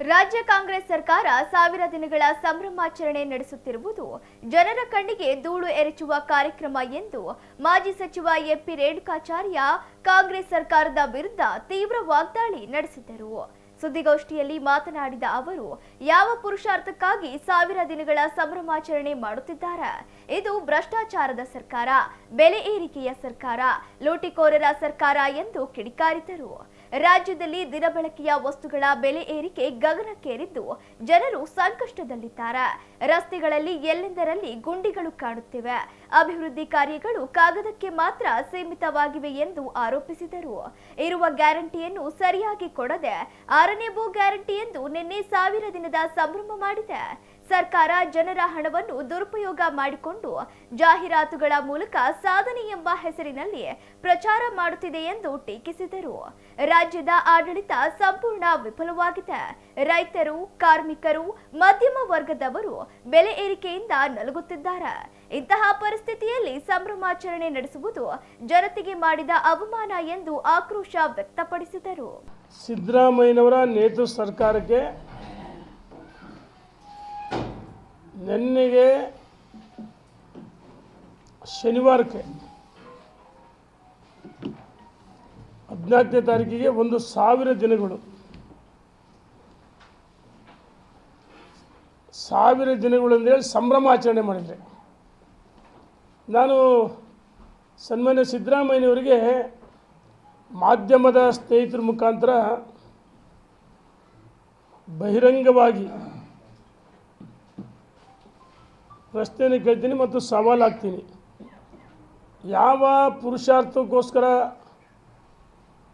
ರಾಜ್ಯ ಕಾಂಗ್ರೆಸ್ ಸರ್ಕಾರ ಸಾವಿರ ದಿನಗಳ ಸಂಭ್ರಮಾಚರಣೆ ನಡೆಸುತ್ತಿರುವುದು ಜನರ ಕಣ್ಣಿಗೆ ಧೂಳು ಎರಚುವ ಕಾರ್ಯಕ್ರಮ ಎಂದು ಮಾಜಿ ಸಚಿವ ಎಪಿ ರೇಣುಕಾಚಾರ್ಯ ಕಾಂಗ್ರೆಸ್ ಸರ್ಕಾರದ ವಿರುದ್ಧ ತೀವ್ರ ವಾಗ್ದಾಳಿ ನಡೆಸಿದ್ದರು. ಸುದ್ದಿಗೋಷ್ಠಿಯಲ್ಲಿ ಮಾತನಾಡಿದ ಅವರು, ಯಾವ ಪುರುಷಾರ್ಥಕ್ಕಾಗಿ ಸಾವಿರ ದಿನಗಳ ಸಂಭ್ರಮಾಚರಣೆ ಮಾಡುತ್ತಿದ್ದಾರೆ? ಇದು ಭ್ರಷ್ಟಾಚಾರದ ಸರ್ಕಾರ, ಬೆಲೆ ಏರಿಕೆಯ ಸರ್ಕಾರ, ಲೂಟಿಕೋರರ ಸರ್ಕಾರ ಎಂದು ಕಿಡಿಕಾರಿದರು. ರಾಜ್ಯದಲ್ಲಿ ದಿನಬಳಕೆಯ ವಸ್ತುಗಳ ಬೆಲೆ ಏರಿಕೆ ಗಗನಕ್ಕೇರಿದ್ದು ಜನರು ಸಂಕಷ್ಟದಲ್ಲಿದ್ದಾರೆ. ರಸ್ತೆಗಳಲ್ಲಿ ಎಲ್ಲೆಂದರಲ್ಲಿ ಗುಂಡಿಗಳು ಕಾಣುತ್ತಿವೆ ಅಭಿವೃದ್ಧಿ ಕಾರ್ಯಗಳು ಕಾಗದಕ್ಕೆ ಮಾತ್ರ ಸೀಮಿತವಾಗಿವೆ ಎಂದು ಆರೋಪಿಸಿದರು. ಇರುವ ಗ್ಯಾರಂಟಿಯನ್ನು ಸರಿಯಾಗಿ ಕೊಡದೆ ಆರನೇ ಭೂ ಗ್ಯಾರಂಟಿ ಎಂದು ನಿನ್ನೆ ಸಾವಿರ ದಿನದ ಸಂಭ್ರಮ ಮಾಡಿದೆ. ಸರ್ಕಾರ ಜನರ ಹಣವನ್ನು ದುರುಪಯೋಗ ಮಾಡಿಕೊಂಡು ಜಾಹೀರಾತುಗಳ ಮೂಲಕ ಸಾಧನೆ ಎಂಬ ಹೆಸರಿನಲ್ಲಿ ಪ್ರಚಾರ ಮಾಡುತ್ತಿದೆ ಎಂದು ಟೀಕಿಸಿದರು. ರಾಜ್ಯದ ಆಡಳಿತ ಸಂಪೂರ್ಣ ವಿಫಲವಾಗಿದೆ. ರೈತರು, ಕಾರ್ಮಿಕರು, ಮಧ್ಯಮ ವರ್ಗದವರು ಬೆಲೆ ಏರಿಕೆಯಿಂದ ನಲುಗುತ್ತಿದ್ದಾರೆ. ಇಂತಹ ಪರಿಸ್ಥಿತಿಯಲ್ಲಿ ಸಂಭ್ರಮಾಚರಣೆ ನಡೆಸುವುದು ಜನತೆಗೆ ಮಾಡಿದ ಅವಮಾನ ಎಂದು ಆಕ್ರೋಶ ವ್ಯಕ್ತಪಡಿಸಿದರು. ಸಿದ್ದರಾಮಯ್ಯನವರ ನೇತೃತ್ವ ಸರ್ಕಾರಕ್ಕೆ ನಿನ್ನೆಗೆ ಶನಿವಾರಕ್ಕೆ ಹದಿನಾಲ್ಕನೇ ತಾರೀಕಿಗೆ ಒಂದು ಸಾವಿರ ದಿನಗಳು. ಸಾವಿರ ದಿನಗಳು ಅಂತೇಳಿ ಸಂಭ್ರಮಾಚರಣೆ ಮಾಡಿದರೆ. ನಾನು ಸನ್ಮಾನ್ಯ ಸಿದ್ದರಾಮಯ್ಯನವರಿಗೆ ಮಾಧ್ಯಮದ ಸ್ನೇಹಿತರ ಮುಖಾಂತರ ಬಹಿರಂಗವಾಗಿ ಪ್ರಶ್ನೆಯನ್ನು ಕೇಳ್ತೀನಿ ಮತ್ತು ಸವಾಲು ಹಾಕ್ತೀನಿ. ಯಾವ ಪುರುಷಾರ್ಥಕ್ಕೋಸ್ಕರ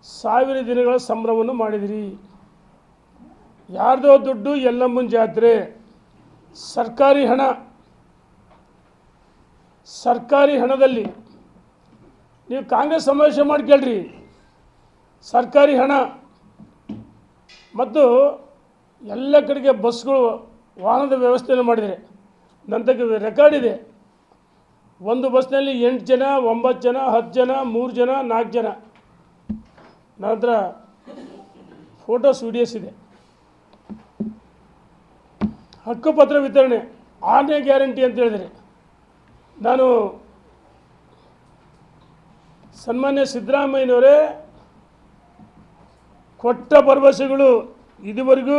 ಸಾವಿರ ದಿನಗಳ ಸಂಭ್ರಮವನ್ನು ಮಾಡಿದಿರಿ? ಯಾರ್ದೋ ದುಡ್ಡು ಎಲ್ಲಮ್ಮನ ಜಾತ್ರೆ ಸರ್ಕಾರಿ ಹಣ ಸರ್ಕಾರಿ ಹಣದಲ್ಲಿ, ನೀವು ಕಾಂಗ್ರೆಸ್ ಸಮಾವೇಶ ಮಾಡಿ ಕೇಳ್ರಿ. ಸರ್ಕಾರಿ ಹಣ ಮತ್ತು ಎಲ್ಲ ಕಡೆಗೆ ಬಸ್ಗಳು ವಾಹನದ ವ್ಯವಸ್ಥೆಯನ್ನು ಮಾಡಿದರೆ ನನ್ನ ರೆಕಾರ್ಡ್ ಇದೆ. ಒಂದು ಬಸ್ನಲ್ಲಿ ಎಂಟು ಜನ, ಒಂಬತ್ತು ಜನ, ಹತ್ತು ಜನ, ಮೂರು ಜನ, ನಾಲ್ಕು ಜನ. ನಂತರ ಫೋಟೋಸ್ ವಿಡಿಯೋಸ್ ಇದೆ. ಹಕ್ಕುಪತ್ರ ವಿತರಣೆ, ಆರನೇ ಗ್ಯಾರಂಟಿ ಅಂತ ಹೇಳಿದರೆ ನಾನು ಸನ್ಮಾನ್ಯ ಸಿದ್ದರಾಮಯ್ಯನವರೇ ಕೊಟ್ಟ ಭರವಸೆಗಳು ಇದುವರೆಗೂ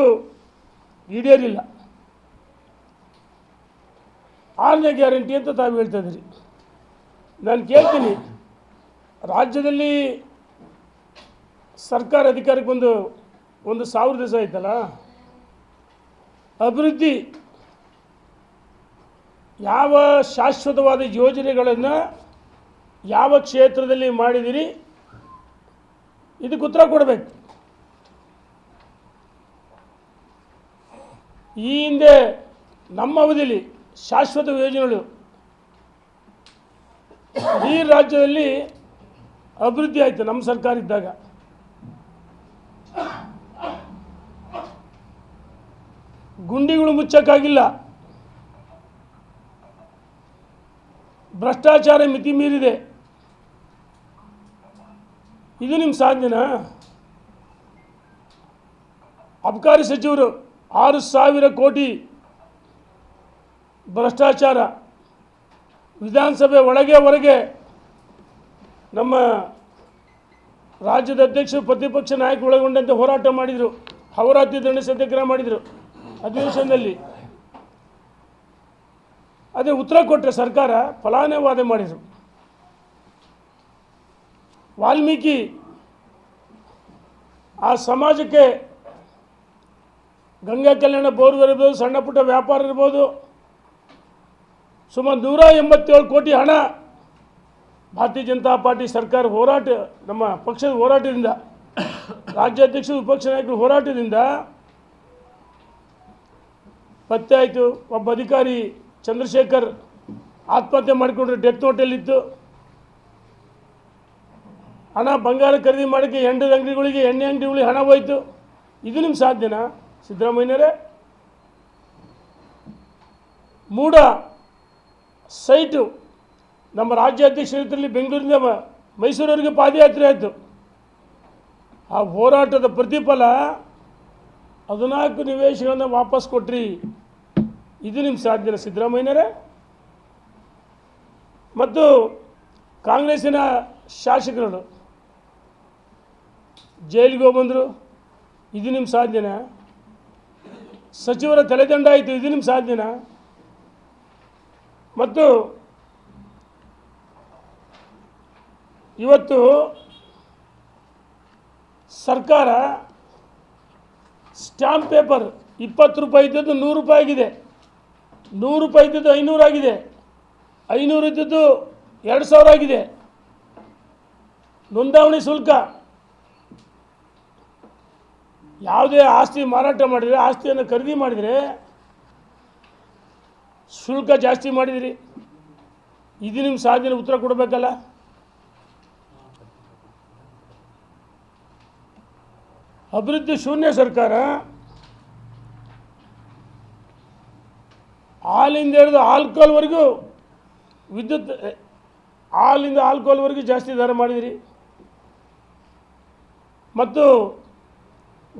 ಈಡೇರಿಲ್ಲ. ಆರನೇ ಗ್ಯಾರಂಟಿ ಅಂತ ತಾವು ಹೇಳ್ತಾ ಇದ್ದೀರಿ. ನಾನು ಕೇಳ್ತೀನಿ, ರಾಜ್ಯದಲ್ಲಿ ಸರ್ಕಾರ ಅಧಿಕಾರಕ್ಕೆ ಬಂದು ಒಂದು ಸಾವಿರ ದಿವಸ ಆಯ್ತಲ್ಲ? ಅಭಿವೃದ್ಧಿ ಯಾವ ಶಾಶ್ವತವಾದ ಯೋಜನೆಗಳನ್ನು ಯಾವ ಕ್ಷೇತ್ರದಲ್ಲಿ ಮಾಡಿದಿರಿ, ಇದಕ್ಕೆ ಉತ್ತರ ಕೊಡಬೇಕು. ಈ ಹಿಂದೆ ನಮ್ಮ ಅವಧಿಯಲ್ಲಿ ಶಾಶ್ವತ ಯೋಜನೆಗಳು ಈ ರಾಜ್ಯದಲ್ಲಿ ಅಭಿವೃದ್ಧಿ ಆಯಿತು, ನಮ್ಮ ಸರ್ಕಾರ ಇದ್ದಾಗ. ಗುಂಡಿಗಳು ಮುಚ್ಚಕ್ಕಾಗಿಲ್ಲ. ಭ್ರಷ್ಟಾಚಾರ ಮಿತಿ ಮೀರಿದೆ. ಇದು ನಿಮ್ಮ ಸಾಧನೆನಾ ಅಬಕಾರಿ ಸಚಿವರು ಆರು ಸಾವಿರ ಕೋಟಿ ಭ್ರಷ್ಟಾಚಾರ ವಿಧಾನಸಭೆ ಒಳಗೆ ಹೊರಗೆ ನಮ್ಮ ರಾಜ್ಯದ ಅಧ್ಯಕ್ಷರು ಪ್ರತಿಪಕ್ಷ ನಾಯಕರು ಒಳಗೊಂಡಂತೆ ಹೋರಾಟ ಮಾಡಿದರು. ಹವರಾತ್ರಿ ದಂಡ ಸತ್ಯಾಗ್ರಹ ಮಾಡಿದರು. ಅಧಿವೇಶನದಲ್ಲಿ ಅದೇ ಉತ್ತರ ಕೊಟ್ಟರೆ ಸರ್ಕಾರ ಫಲಾನುವಾದ ಮಾಡಿದರು. ವಾಲ್ಮೀಕಿ ಆ ಸಮಾಜಕ್ಕೆ ಗಂಗಾ ಕಲ್ಯಾಣ ಬೋರ್ವೆಲ್ ಇರ್ಬೋದು, ಸಣ್ಣ ಪುಟ್ಟ ವ್ಯಾಪಾರ ಇರ್ಬೋದು, ಸುಮಾರು ನೂರ ಎಂಬತ್ತೇಳು ಕೋಟಿ ಹಣ ಭಾರತೀಯ ಜನತಾ ಪಾರ್ಟಿ ಸರ್ಕಾರ ಹೋರಾಟ, ನಮ್ಮ ಪಕ್ಷದ ಹೋರಾಟದಿಂದ ರಾಜ್ಯಾಧ್ಯಕ್ಷರು ವಿಪಕ್ಷ ನಾಯಕರು ಹೋರಾಟದಿಂದ ಪತ್ತೆ ಆಯಿತು. ಒಬ್ಬ ಅಧಿಕಾರಿ ಚಂದ್ರಶೇಖರ್ ಆತ್ಮಹತ್ಯೆ ಮಾಡಿಕೊಂಡ್ರೆ ಡೆತ್ ನೋಟಲ್ಲಿತ್ತು ಹಣ ಬಂಗಾರ ಖರೀದಿ ಮಾಡೋಕ್ಕೆ ಎಂಟು ಅಂಗಡಿಗಳಿಗೆ, ಎಣ್ಣೆ ಅಂಗಡಿಗಳಿಗೆ ಹಣ ಹೋಯಿತು. ಇದು ನಿಮ್ಮ ಸಾಧ್ಯನಾ? ಸಿದ್ದರಾಮಯ್ಯನವರೇ? ಮೂಡ ಸೈಟು ನಮ್ಮ ರಾಜ್ಯಾಧ್ಯಕ್ಷರಲ್ಲಿ ಬೆಂಗಳೂರಿಂದ ಮೈಸೂರವರೆಗೆ ಪಾದಯಾತ್ರೆ ಆಯಿತು. ಆ ಹೋರಾಟದ ಪ್ರತಿಫಲ ಹದಿನಾಲ್ಕು ನಿವೇಶಗಳನ್ನು ವಾಪಸ್ ಕೊಟ್ರಿ. ಇದು ನಿಮ್ಮ ಸಾಧ್ಯನ ಸಿದ್ದರಾಮಯ್ಯನರೇ. ಮತ್ತು ಕಾಂಗ್ರೆಸ್ಸಿನ ಶಾಸಕರು ಜೈಲಿಗೆ ಹೋಗ್ಬಂದರು ಇದು ನಿಮ್ಮ ಸಾಧ್ಯನ? ಸಚಿವರ ತಲೆದಂಡ ಆಯಿತು, ಇದು ನಿಮ್ಮ ಸಾಧ್ಯನ? ಮತ್ತು ಇವತ್ತು ಸರ್ಕಾರ ಸ್ಟಾಂಪ್ ಪೇಪರ್ ಇಪ್ಪತ್ತು ರೂಪಾಯಿ ಇದ್ದದ್ದು ನೂರು ರೂಪಾಯಿ ಆಗಿದೆ. ನೂರು ರೂಪಾಯಿ ಇದ್ದದ್ದು ಐನೂರು ಆಗಿದೆ. ಐನೂರು ಇದ್ದದ್ದು ಎರಡು ಸಾವಿರ ಆಗಿದೆ. ನೋಂದಾವಣಿ ಶುಲ್ಕ. ಯಾವುದೇ ಆಸ್ತಿ ಮಾರಾಟ ಮಾಡಿದರೆ, ಆಸ್ತಿಯನ್ನು ಖರೀದಿ ಮಾಡಿದರೆ ಶುಲ್ಕ ಜಾಸ್ತಿ ಮಾಡಿದಿರಿ. ಇದು ನಿಮ್ಮ ಸಾಧನೆ ಉತ್ತರ ಕೊಡಬೇಕಲ್ಲ? ಅಭಿವೃದ್ಧಿ ಶೂನ್ಯ ಸರ್ಕಾರ ಹಾಲಿಂದ ಹಿಡಿದು ಆಲ್ಕೋಲ್ವರೆಗೂ ವಿದ್ಯುತ್ ಹಾಲಿಂದ ಆಲ್ಕೋಲ್ವರೆಗೂ ಜಾಸ್ತಿ ದರ ಮಾಡಿದಿರಿ. ಮತ್ತು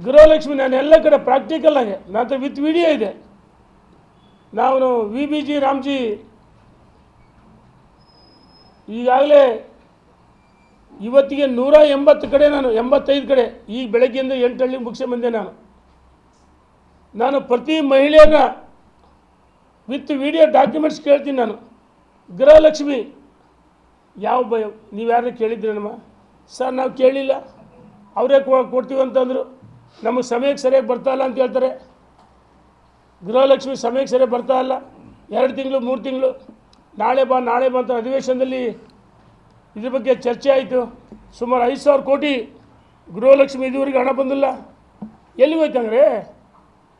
ಗೃಹಲಕ್ಷ್ಮಿ ನಾನು ಎಲ್ಲ ಕಡೆ ಪ್ರಾಕ್ಟಿಕಲ್ ಆಗಿ ನನ್ನ ವಿತ್ ವಿಡಿಯೋ ಇದೆ. ನಾನು ವಿ ಬಿ ಜಿ ರಾಮ್ಜಿ, ಈಗಾಗಲೇ ಇವತ್ತಿಗೆ ನೂರ ಎಂಬತ್ತು ಕಡೆ ನಾನು, ಎಂಬತ್ತೈದು ಕಡೆ, ಈ ಬೆಳಗ್ಗೆಯಿಂದ ಎಂಟು ಹಳ್ಳಿ ಮುಗಿಸಿ ಬಂದೆ ನಾನು. ನಾನು ಪ್ರತಿ ಮಹಿಳೆಯನ್ನ ವಿತ್ ವಿಡಿಯೋ ಡಾಕ್ಯುಮೆಂಟ್ಸ್ ಕೇಳ್ತೀನಿ ನಾನು. ಗೃಹಲಕ್ಷ್ಮಿ, ಯಾವ ಭಯ ನೀವು ಯಾರನ್ನ ಕೇಳಿದ್ರೇನಮ್ಮ ಸರ್, ನಾವು ಕೇಳಿಲ್ಲ. ಅವರೇ ಕೊಡ್ತೀವಿ ಅಂತಂದರು. ನಮಗೆ ಸಮಯಕ್ಕೆ ಸರಿಯಾಗಿ ಬರ್ತಾ ಇಲ್ಲ ಅಂತ ಹೇಳ್ತಾರೆ. ಗೃಹಲಕ್ಷ್ಮಿ ಸಮಯಕ್ಕೆ ಸರಿಯಾಗಿ ಬರ್ತಾ ಇಲ್ಲ. ಎರಡು ತಿಂಗಳು, ಮೂರು ತಿಂಗಳು. ನಾಳೆ ಬಾ ನಾಳೆ ಬಾ ಅಂತ ಅಧಿವೇಶನದಲ್ಲಿ ಇದ್ರ ಬಗ್ಗೆ ಚರ್ಚೆ ಆಯಿತು. ಸುಮಾರು ಐದು ಸಾವಿರ ಕೋಟಿ ಗೃಹಲಕ್ಷ್ಮಿ ಇದುವರೆಗೆ ಹಣ ಬಂದಿಲ್ಲ. ಎಲ್ಲಿ ಹೋಯ್ತಂದ್ರೆ